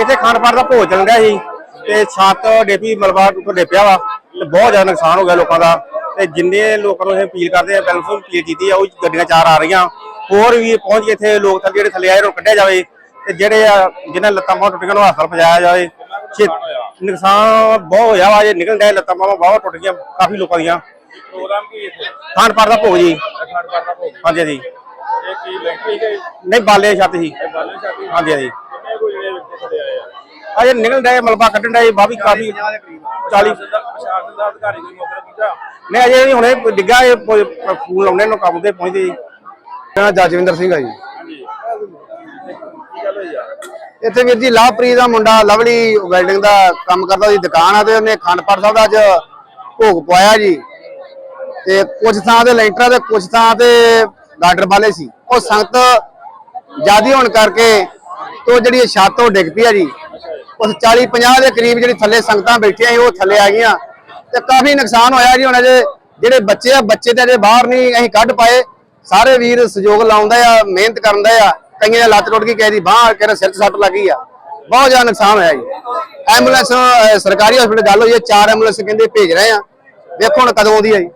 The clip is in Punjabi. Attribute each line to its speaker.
Speaker 1: ਇੱਥੇ ਖਾਣ ਦਾ ਭੋਜ ਚੱਲ ਰਿਹਾ ਸੀ ਤੇ ਛੱਤ ਡੇਪੀ ਮਲਬਾ ਉੱਪਰ ਡੇਪਿਆ ਵਾ ਤੇ ਬਹੁਤ ਜ਼ਿਆਦਾ ਨੁਕਸਾਨ ਹੋ ਗਿਆ ਲੋਕਾਂ ਦਾ ਤੇ ਜਿੰਨੇ ਲੋਕਾਂ ਨੂੰ ਇਹ ਅਪੀਲ ਕਰਦੇ ਆ ਬਿਲਕੁਲ ਅਪੀਲ ਕੀਤੀ ਆ, ਉਹ ਗੱਡੀਆਂ ਚਾਰ ਆ ਰਹੀਆਂ। ਹੋਰ ਵੀ ਪਹੁੰਚ ਕੇ ਇੱਥੇ ਲੋਕ ਥੱਲੇ ਜਿਹੜੇ ਥੱਲੇ ਆਏ ਨੂੰ ਕੱਢਿਆ ਜਾਵੇ ਤੇ ਜਿਹੜੇ ਆ, ਜਿਨ੍ਹਾਂ ਲੱਤਾਂ ਬਹੁਤ ਟੁੱਟੀਆਂ ਗਈਆਂ ਨੂੰ ਹਸਪਤਾਲ ਪਹੁੰਚਾਇਆ ਜਾਵੇ। ਛੇ- ਨੁਕਸਾਨ ਬਹੁਤ ਹੋਇਆ ਵਾ ਜੇ ਨਿਕਲ ਡਏ ਲੱਤਾਂ ਬਾਹਾਂ ਬਹੁਤ ਟੁੱਟ ਗਈਆਂ ਕਾਫੀ ਲੋਕਾਂ ਦੀਆਂ।
Speaker 2: ਪ੍ਰੋਗਰਾਮ ਕੀ ਇੱਥੇ?
Speaker 1: ਖਾਣ ਪਾਣ ਦਾ ਭੋਗ ਜੀ।
Speaker 2: ਅਖਾੜ ਕਰਦਾ ਭੋਗ।
Speaker 1: ਹਾਂਜੀ ਹਾਂਜੀ।
Speaker 2: ਇਹ ਕੀ ਲੈਂਟਰੀ ਗਈ
Speaker 1: ਨਹੀਂ ਬਾਲੇ ਛੱਤ ਸੀ।
Speaker 2: ਬਾਲੇ ਛਾਤੀ
Speaker 1: ਹਾਂਜੀ ਹਾਂਜੀ।
Speaker 2: ਕਿੰਨੇ ਕੋਈ ਜਿਹੜੇ ਵਿੱਚ ਖੜੇ ਆਏ ਆ?
Speaker 1: ਅਜੇ ਨਿਕਲ ਮਲਬਾ ਕੱਢਣ ਡਏ ਬਾਵੀ ਕਾਫੀ 40
Speaker 2: ਪ੍ਰਸ਼ਾਸਨ ਦਾ ਦਾ ਅਧਿਕਾਰੀ ਕੋਈ ਮੌਕੇ ਪਹੁੰਚਾ
Speaker 1: ਨਹੀਂ ਅਜੇ ਨਹੀਂ ਹੁਣੇ ਡਿੱਗਾ ਇਹ ਫੋਨ ਲਾਉਣੇ ਨੂੰ ਕੰਮ ਤੇ ਪਹੁੰਚਦੇ ਜੀ।
Speaker 3: ਜਜਵਿੰਦਰ ਸਿੰਘ ਆ ਜੀ। ਇੱਥੇ ਵੀਰ ਜੀ ਲਵਪ੍ਰੀਤ ਦਾ ਮੁੰਡਾ ਲਵਲੀ ਵੈਲਡਿੰਗ ਦਾ ਕੰਮ ਕਰਦਾ ਉਹਦੀ ਦੁਕਾਨ ਆ ਤੇ ਉਹਨੇ ਖੰਡਪੜ ਸਾਹਿਬ ਦਾ ਅੱਜ ਭੋਗ ਪਵਾਇਆ ਜੀ। ਤੇ ਕੁਝ ਥਾਂ ਤੇ ਲੈਂਟਰਾਂ ਤੇ ਕੁਝ ਥਾਂ ਤੇ ਗਾਡਰ ਵਾਲੇ ਸੀ। ਉਹ ਸੰਗਤ ਜਿਆਦੀ ਹੋਣ ਕਰਕੇ ਤੋਂ ਜਿਹੜੀ ਛੱਤ ਉਹ ਡਿੱਗ ਪਈ ਆ ਜੀ। ਉਸ 40 50 ਦੇ ਕਰੀਬ ਜਿਹੜੀ ਥੱਲੇ ਸੰਗਤਾਂ ਬੈਠੀਆਂ ਸੀ, ਉਹ ਥੱਲੇ ਆ ਗਈਆਂ। ਤੇ ਕਾਫੀ ਨੁਕਸਾਨ ਹੋਇਆ ਜੀ ਹੁਣ ਅਜੇ। ਜਿਹੜੇ ਬੱਚੇ ਆ, ਬੱਚੇ ਤੇ ਅਜੇ ਬਾਹਰ ਨਹੀਂ ਅਸੀਂ ਕੱਢ ਪਾਏ। ਸਾਰੇ ਵੀਰ ਸਹਿਯੋਗ ਲਾਉਂਦੇ ਆ, ਮਿਹਨਤ ਕਰਨ ਆ। ਕਈਆਂ ਦੀ ਲੱਤ ਟੁੱਟ ਗਈ ਕਿਸੇ ਦੀ ਬਾਹ ਕਿਸੇ ਸਿਰ 'ਚ ਸੱਟ ਲੱਗੀ ਆ। ਬਹੁਤ ਜ਼ਿਆਦਾ ਨੁਕਸਾਨ ਹੋਇਆ ਜੀ। ਐਂਬੂਲੈਂਸ ਸਰਕਾਰੀ ਹਸਪੀਟਲ ਗੱਲ ਹੋਈ ਹੈ, ਚਾਰ ਐਂਬੂਲੈਂਸ ਕਹਿੰਦੇ ਭੇਜ ਰਹੇ ਆ। ਵੇਖੋ ਹੁਣ ਕਦੋਂ ਆਉਂਦੀ ਹੈ ਜੀ।